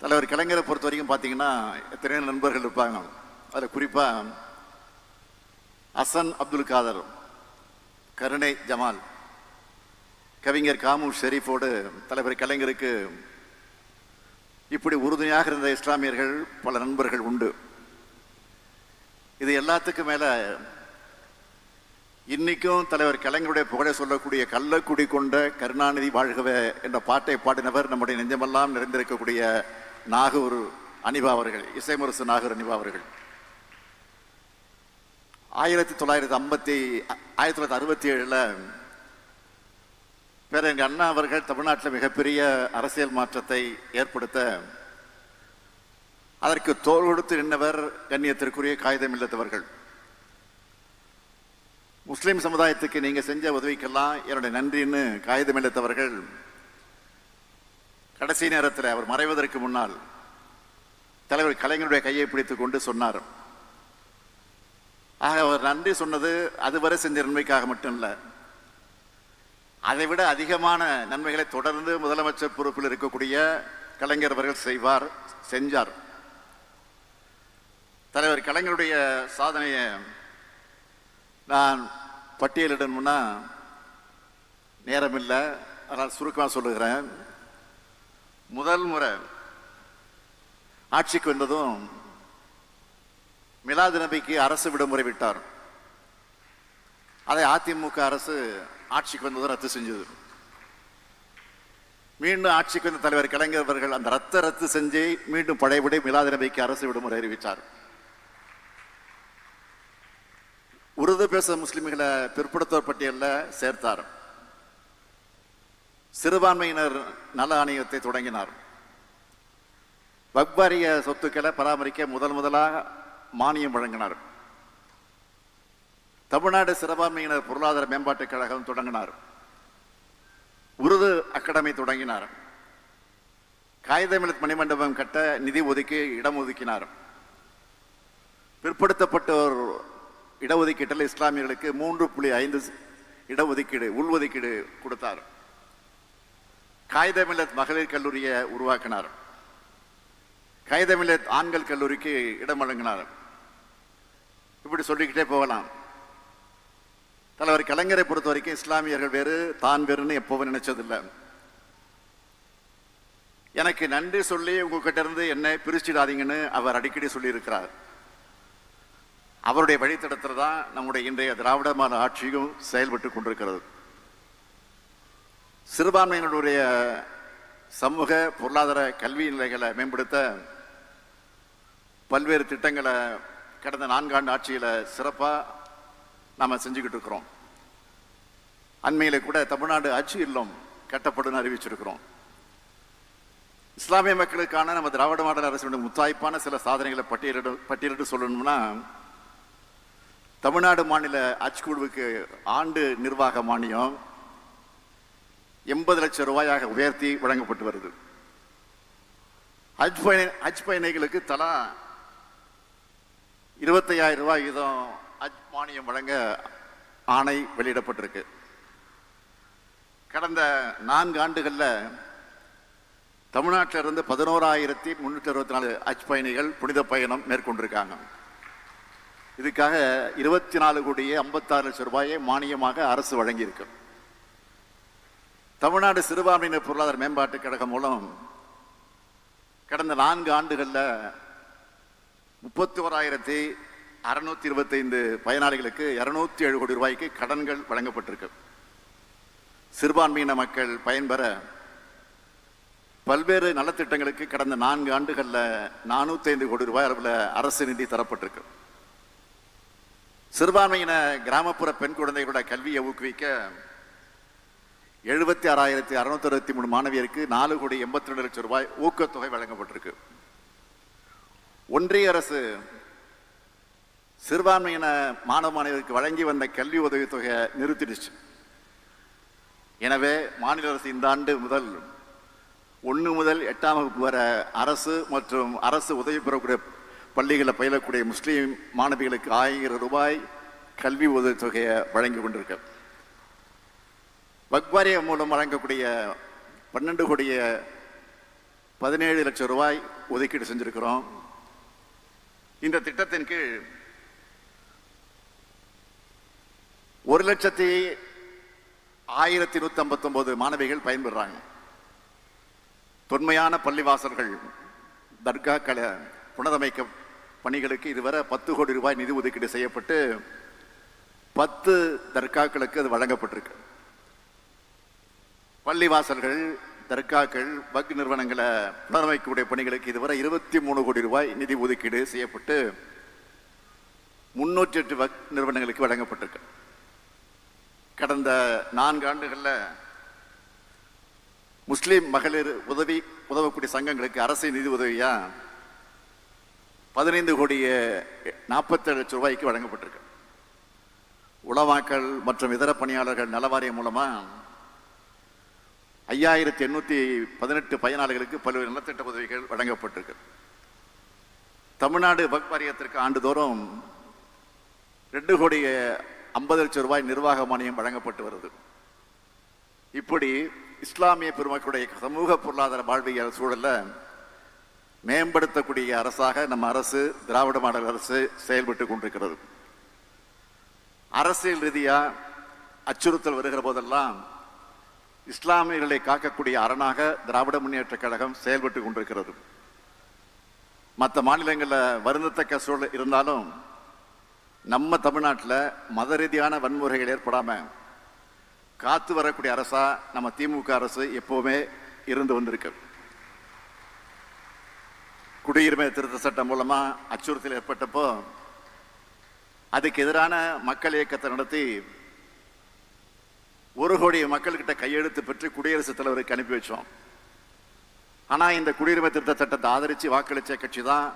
தலைவர் கலைஞரை பொறுத்த வரைக்கும் பார்த்தீங்கன்னா எத்தனையோ நண்பர்கள் இருப்பாங்க. அதில் குறிப்பாக அசன் அப்துல் காதர் கருணை ஜமால் கவிஞர் காமு ஷெரீஃபோடு தலைவர் கலைஞருக்கு இப்படி உறுதுணையாக இருந்த இஸ்லாமியர்கள் பல நண்பர்கள் உண்டு. இது எல்லாத்துக்கும் மேல இன்னைக்கும் தலைவர் கலைஞருடைய புகழை சொல்லக்கூடிய கள்ளக்குடி கொண்ட கருணாநிதி வாழ்கவே என்ற பாட்டை பாடினவர் நம்முடைய நெஞ்சமெல்லாம் நிறைந்திருக்கக்கூடிய நாகூர் அனிபா அவர்கள் இசைமுரசு நாகூர் அனிபா அவர்கள். ஆயிரத்தி தொள்ளாயிரத்தி ஐம்பத்தி ஆயிரத்தி தொள்ளாயிரத்தி அறுபத்தி ஏழுல எங்கள் அண்ணா அவர்கள் தமிழ்நாட்டில் மிகப்பெரிய அரசியல் மாற்றத்தை ஏற்படுத்த அதற்கு தோல் கொடுத்து நின்றவர் கண்ணியத்திற்குரிய காகிதம் இல்லத்தவர்கள் முஸ்லீம் சமுதாயத்துக்கு நீங்க செஞ்ச உதவிக்கெல்லாம் என்னுடைய நன்றின்னு காகிதம் இல்லத்தவர்கள் கடைசி நேரத்தில் அவர் மறைவதற்கு முன்னால் தலைவர் கலைஞருடைய கையை பிடித்து கொண்டு சொன்னார். ஆக அவர் நன்றி சொன்னது அதுவரை செஞ்ச நன்மைக்காக மட்டும் இல்லை அதை விட அதிகமான நன்மைகளை தொடர்ந்து முதலமைச்சர் பொறுப்பில் இருக்கக்கூடிய கலைஞர் அவர்கள் செய்வார் செஞ்சார். தலைவர் கலைஞருடைய சாதனையை நான் பட்டியலிடணும்னா நேரமில்லை அதனால் சுருக்கமாக சொல்லுகிறேன். முதல் முறை ஆட்சிக்கு வந்ததும் மிலாது நபிக்கு அரசு விடுமுறை விட்டார். அதை அதிமுக அரசு ஆட்சிக்கு வந்ததும் ரத்து செஞ்சது. மீண்டும் ஆட்சிக்கு வந்த தலைவர் கலைஞர் அவர்கள் அந்த ரத்த ரத்து செஞ்சு மீண்டும் பழையபடி மிலாது நபிக்கு அரசு விடுமுறை அறிவித்தார் உருது பேச முஸ்லிம்களை பிற்படுத்தோர் பட்டியலில் சேர்த்தார். சிறுபான்மையினர் நல ஆணையத்தை தொடங்கினார். வக்வாரிய சொத்துக்களை பராமரிக்க முதல் முதலாக மானியம் வழங்கினார். தமிழ்நாடு சிறுபான்மையினர் பொருளாதார மேம்பாட்டுக் கழகம் தொடங்கினார். உருது அகாடமி தொடங்கினார். காகிதமிழத் மணிமண்டபம் கட்ட நிதி ஒதுக்கி இடம் ஒதுக்கினார். பிற்படுத்தப்பட்டோர் இடஒதுக்கீட்டில் இஸ்லாமியர்களுக்கு மூன்று புள்ளி ஐந்து இடஒதுக்கீடு உள்ஒதுக்கீடு கொடுத்தார். காகிதமில்லத் மகளிர் கல்லூரியை உருவாக்கினார். காகிதமில்லத் ஆண்கள் கல்லூரிக்கு இடம் வழங்கினார். இப்படி சொல்லிக்கிட்டே போகலாம். தலைவர் கலைஞரை பொறுத்த வரைக்கும் இஸ்லாமியர்கள் வேறு தான் வேறுன்னு எப்போவும் நினைச்சதில்லை. எனக்கு நன்றி சொல்லி உங்ககிட்ட இருந்து என்னை பிரிச்சிடாதீங்கன்னு அவர் அடிக்கடி சொல்லியிருக்கிறார். அவருடைய வழித்தடத்தில் தான் நம்முடைய இன்றைய திராவிடமான ஆட்சியும் செயல்பட்டு கொண்டிருக்கிறது. சிறுபான்மையினருடைய சமூக பொருளாதார கல்வி நிலைகளை மேம்படுத்த பல்வேறு திட்டங்களை கடந்த நான்காண்டு ஆட்சியில் சிறப்பாக நாம் செஞ்சுக்கிட்டு இருக்கிறோம். அண்மையில் கூட தமிழ்நாடு ஆட்சி இல்லம் கட்டப்படுன்னு அறிவிச்சிருக்கிறோம். இஸ்லாமிய மக்களுக்கான நம்ம திராவிட மாடல் அரசினுடைய முத்தாய்ப்பான சில சாதனைகளை பட்டியலிட பட்டியலிட்டு சொல்லணும்னா தமிழ்நாடு மாநில ஆட்சி குழுவுக்கு ஆண்டு நிர்வாக மானியம் எண்பது லட்சம் ரூபாயாக உயர்த்தி வழங்கப்பட்டு வருது. ஹஜ் பயணி ஹஜ் பயணிகளுக்கு தலா இருபத்தையாயிரம் ரூபாய் வீதம் ஹஜ் மானியம் வழங்க ஆணை வெளியிடப்பட்டிருக்கு. கடந்த நான்கு ஆண்டுகளில் தமிழ்நாட்டில் இருந்து பதினோராயிரத்தி முன்னூற்றி அறுபத்தி நாலு ஹஜ் பயணிகள் புனித பயணம் மேற்கொண்டிருக்காங்க. இதுக்காக இருபத்தி நாலு கோடியே ஐம்பத்தாறு லட்சம் ரூபாயை மானியமாக அரசு வழங்கியிருக்கு. தமிழ்நாடு சிறுபான்மையினர் பொருளாதார மேம்பாட்டு கழகம் மூலம் கடந்த நான்கு ஆண்டுகளில் முப்பத்தி ஓராயிரத்தி அறுநூத்தி இருபத்தைந்து பயனாளிகளுக்கு இருநூத்தி ஏழு கோடி ரூபாய்க்கு கடன்கள் வழங்கப்பட்டிருக்கு. சிறுபான்மையின மக்கள் பயன்பெற பல்வேறு நலத்திட்டங்களுக்கு கடந்த நான்கு ஆண்டுகளில் நானூத்தி ஐந்து கோடி ரூபாய் அளவில் அரசு நிதி தரப்பட்டிருக்கு. சிறுபான்மையின கிராமப்புற பெண் குழந்தைகளோட கல்வியை ஊக்குவிக்க எழுபத்தி ஆறாயிரத்தி அறுநூத்தி அறுபத்தி மூணு மாணவியருக்கு நாலு கோடி எண்பத்தி ரெண்டு லட்சம் ரூபாய் ஊக்கத்தொகை வழங்கப்பட்டிருக்கு. ஒன்றிய அரசு சிறுபான்மையின மாணவ மாணவருக்கு வழங்கி வந்த கல்வி உதவித்தொகையை நிறுத்திடுச்சு. எனவே மாநில அரசு இந்த ஆண்டு முதல் ஒன்று முதல் எட்டாம் வகுப்பு வர அரசு மற்றும் அரசு உதவி பெறக்கூடிய பள்ளிகளில் பயிலக்கூடிய முஸ்லீம் மாணவிகளுக்கு ஆயிரம் ரூபாய் கல்வி உதவித்தொகையை வழங்கி கொண்டிருக்க. வக்வாரிய மூலம் வழங்கக்கூடிய பன்னெண்டு கோடிய பதினேழு லட்சம் ரூபாய் ஒதுக்கீடு செஞ்சுருக்கிறோம். இந்த திட்டத்தின் கீழ் ஒரு லட்சத்தி ஆயிரத்தி நூற்றி ஐம்பத்தொம்போது மாணவிகள் பயன்பெறாங்க. தொன்மையான பள்ளிவாசல்கள் தர்காக்களை புனரமைக்க பணிகளுக்கு இதுவரை பத்து கோடி ரூபாய் நிதி ஒதுக்கீடு செய்யப்பட்டு பத்து தர்காக்களுக்கு அது வழங்கப்பட்டிருக்கு. பள்ளிவாசல்கள் தர்காக்கள் வக் நிறுவனங்களை புனரமைக்கக்கூடிய பணிகளுக்கு இதுவரை இருபத்தி மூணு கோடி ரூபாய் நிதி ஒதுக்கீடு செய்யப்பட்டு முன்னூற்றி எட்டு வக் நிறுவனங்களுக்கு வழங்கப்பட்டிருக்கு. கடந்த நான்கு ஆண்டுகளில் முஸ்லீம் மகளிர் உதவி உதவக்கூடிய சங்கங்களுக்கு அரசு நிதி உதவியாக பதினைந்து கோடியே நாற்பத்தேழு லட்சம் ரூபாய்க்கு வழங்கப்பட்டிருக்கு. உளவாக்கள் மற்றும் இதர பணியாளர்கள் நலவாரியம் மூலமாக ஐயாயிரத்தி எண்ணூற்றி பதினெட்டு பயனாளிகளுக்கு பல்வேறு நலத்திட்ட உதவிகள் வழங்கப்பட்டிருக்கு. தமிழ்நாடு வக் வாரியத்திற்கு ஆண்டுதோறும் ரெண்டு கோடி ஐம்பது லட்சம் ரூபாய் நிர்வாக மானியம் வழங்கப்பட்டு வருது. இப்படி இஸ்லாமிய பெருமக்களுடைய சமூக பொருளாதார வாழ்வியல் சூழலில் மேம்படுத்தக்கூடிய அரசாக நம்ம அரசு திராவிட மாடல் அரசு செயல்பட்டு கொண்டிருக்கிறது. அரசியல் ரீதியாக அச்சுறுத்தல் வருகிற போதெல்லாம் இஸ்லாமியர்களை காக்கக்கூடிய அரணாக திராவிட முன்னேற்ற கழகம் செயல்பட்டு கொண்டிருக்கிறது. மற்ற மாநிலங்களில் வருந்தத்தக்க சூழல் இருந்தாலும் நம்ம தமிழ்நாட்டில் மத ரீதியான வன்முறைகள் ஏற்படாமல் காத்து வரக்கூடிய அரசா நம்ம திமுக அரசு எப்போவுமே இருந்து வந்திருக்கு. குடியுரிமை திருத்த சட்டம் மூலமாக அச்சுறுத்தல் ஏற்பட்டப்போ அதுக்கு எதிரான மக்கள் இயக்கத்தை நடத்தி ஒரு கோடி மக்கள்கிட்ட கையெழுத்து பெற்று குடியரசுத் தலைவருக்கு அனுப்பி வச்சோம். ஆனால் இந்த குடியுரிமை திருத்த சட்டத்தை ஆதரித்து வாக்களித்த கட்சி தான்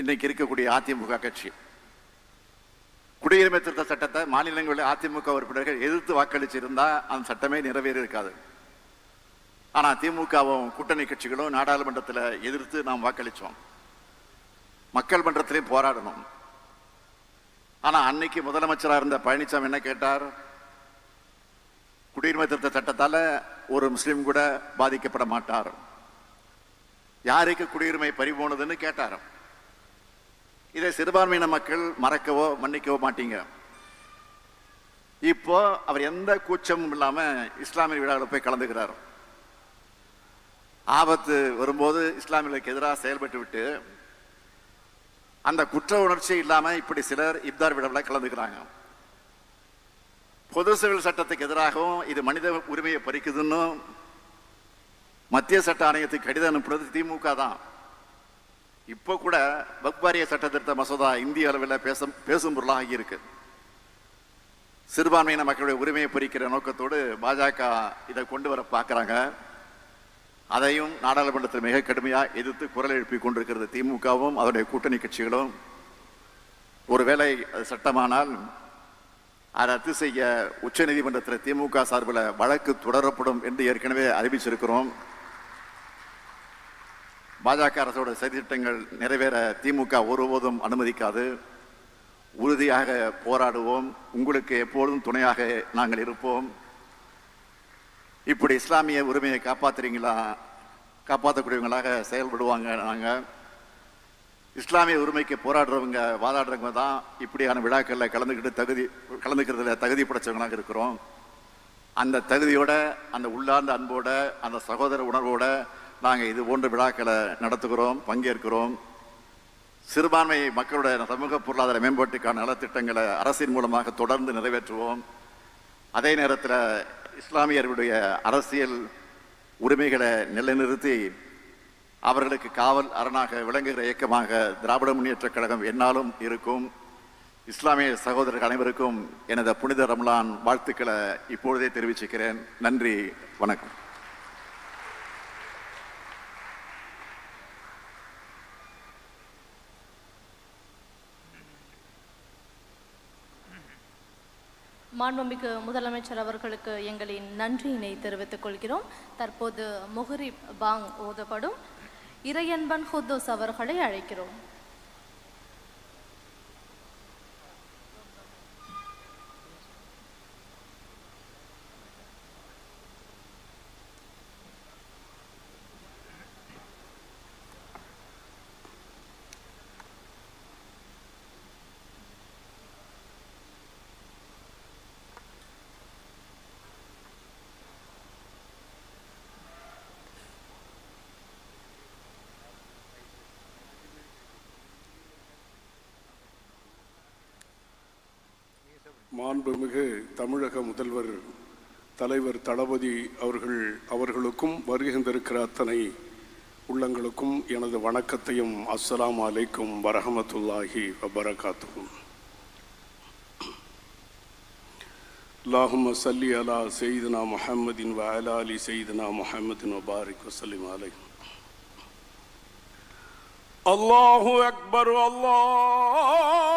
இன்னைக்கு இருக்கக்கூடிய அதிமுக கட்சி. குடியுரிமை திருத்த சட்டத்தை மாநிலங்களில் அதிமுக உறுப்பினர்கள் எதிர்த்து வாக்களிச்சிருந்தால் அந்த சட்டமே நிறைவேறி இருக்காது ஆனால் திமுகவும் கூட்டணி கட்சிகளும் நாடாளுமன்றத்தில் எதிர்த்து நாம் வாக்களித்தோம் மக்கள் மன்றத்திலையும் போராடணும். ஆனால் அன்னைக்கு முதலமைச்சராக இருந்த பழனிசாமி என்ன கேட்டார்? குடியுரிமை திருத்த சட்டத்தால ஒரு முஸ்லீம் கூட பாதிக்கப்பட மாட்டார். யாருக்கு குடியுரிமை பறிபோனதுன்னு கேட்டார். இதை சிறுபான்மையின மக்கள் மறக்கவோ மன்னிக்கவோ மாட்டீங்க. இப்போ அவர் எந்த கூச்சமும் இல்லாம இஸ்லாமிய விழாவில் போய் கலந்துக்கிறார். ஆபத்து வரும்போது இஸ்லாமியர்களுக்கு எதிராக செயல்பட்டு விட்டு அந்த குற்ற உணர்ச்சி இல்லாமல் இப்படி சிலர் இப்தார் விழாவில் கலந்துக்கிறாங்க. பொது சிவில் சட்டத்துக்கு எதிராகவும் இது மனித உரிமையை பறிக்குதுன்னு மத்திய சட்ட ஆணையத்துக்கு கடிதம் அனுப்புறது திமுக தான். இப்போ கூட வக்பாரிய சட்டத்திருத்த மசோதா இந்திய அளவில் பேசும் பேசும் பொருளாக இருக்கு. சிறுபான்மையின மக்களுடைய உரிமையை பறிக்கிற நோக்கத்தோடு பாஜக இதை கொண்டு வர பார்க்குறாங்க. அதையும் நாடாளுமன்றத்தில் மிக கடுமையாக எதிர்த்து குரல் எழுப்பி கொண்டிருக்கிறது திமுகவும் அதனுடைய கூட்டணி கட்சிகளும். ஒருவேளை அது சட்டமானால் அதை ரத்து செய்ய உச்சநீதிமன்றத்தில் திமுக சார்பில் வழக்கு தொடரப்படும் என்று ஏற்கனவே அறிவிச்சிருக்கிறோம். பாஜக அரசோட சதித்திட்டங்கள் நிறைவேற திமுக ஒருபோதும் அனுமதிக்காது. உறுதியாக போராடுவோம். உங்களுக்கு எப்பொழுதும் துணையாக நாங்கள் இருப்போம். இப்படி இஸ்லாமிய உரிமையை காப்பாத்துறீங்களா? காப்பாற்றக்கூடியவங்களாக செயல்படுவாங்க நாங்கள் இஸ்லாமிய உரிமைக்கு போராடுறவங்க வாதாடுறவங்க தான் இப்படியான விழாக்களில் கலந்துக்கிட்டு தகுதி கலந்துக்கிறதுல தகுதி படைச்சவங்களாக இருக்கிறோம். அந்த தகுதியோட அந்த உள்ளார்ந்த அன்போட அந்த சகோதர உணர்வோட நாங்கள் இது போன்ற விழாக்களை நடத்துகிறோம் பங்கேற்கிறோம். சிறுபான்மை மக்களுடைய சமூக பொருளாதார மேம்பாட்டுக்கான நலத்திட்டங்களை அரசின் மூலமாக தொடர்ந்து நிறைவேற்றுவோம். அதே நேரத்தில் இஸ்லாமியர்களுடைய அரசியல் உரிமைகளை நிலைநிறுத்தி அவர்களுக்கு காவல் அரணாக விளங்குகிற இயக்கமாக திராவிட முன்னேற்றக் கழகம் என்னாலும் இருக்கும். இஸ்லாமிய சகோதரர்கள் அனைவருக்கும் எனது புனித ரம்லான் வாழ்த்துக்களை இப்பொழுதே தெரிவிச்சுக்கிறேன். நன்றி வணக்கம். மாண்புமிகு முதலமைச்சர் அவர்களுக்கு எங்களின் நன்றியினை தெரிவித்துக் கொள்கிறோம். தற்போது முஹரிப் பாங் ஓதப்படும். இறையன்பன் ஹுத்தோஸ் அவர்களை அழைக்கிறோம். மாண்புமிகு தமிழக முதல்வர் தலைவர் தளபதி அவர்கள் அவர்களுக்கும் வருகின்றிருக்கிற அத்தனை உள்ளங்களுக்கும் எனது வணக்கத்தையும் அஸ்லாம் அலைக்கும் வரஹமத்துல்லாஹி வபரகாத்துக்கும் அல்லாஹும் சல்லி அலா செய்தனா முஹம்மதின் வ அலி செய்தனா முஹம்மதின் வபாரிக் வசலிம் அலை அல்லாஹு அக்பர் அல்லாஹ்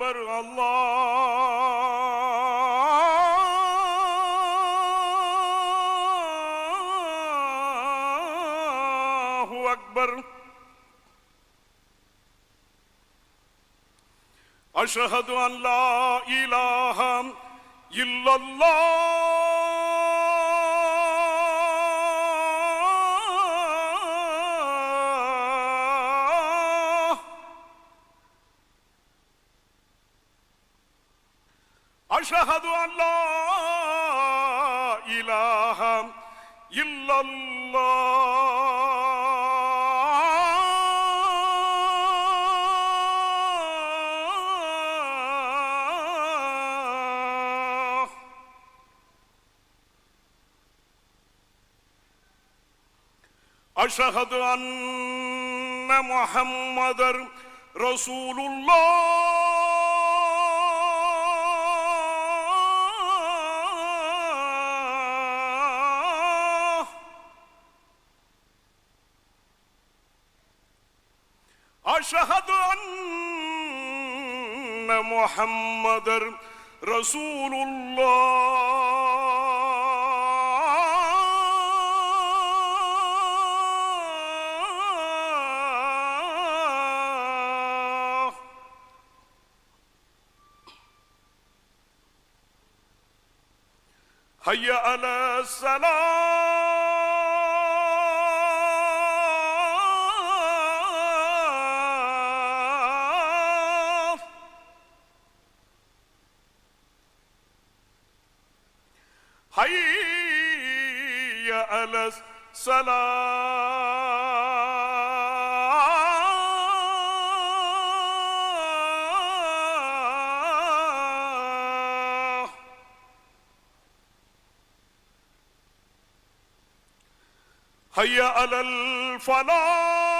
Ekber Allahu Ekber. Eşhedü en la ilahe illallah. لا إله إلا الله. أشهد أن محمد رسول الله. أشهد أن محمد رسول الله. هيا على السلام. السلام. هيا على الفلاح.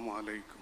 السلام علیکم۔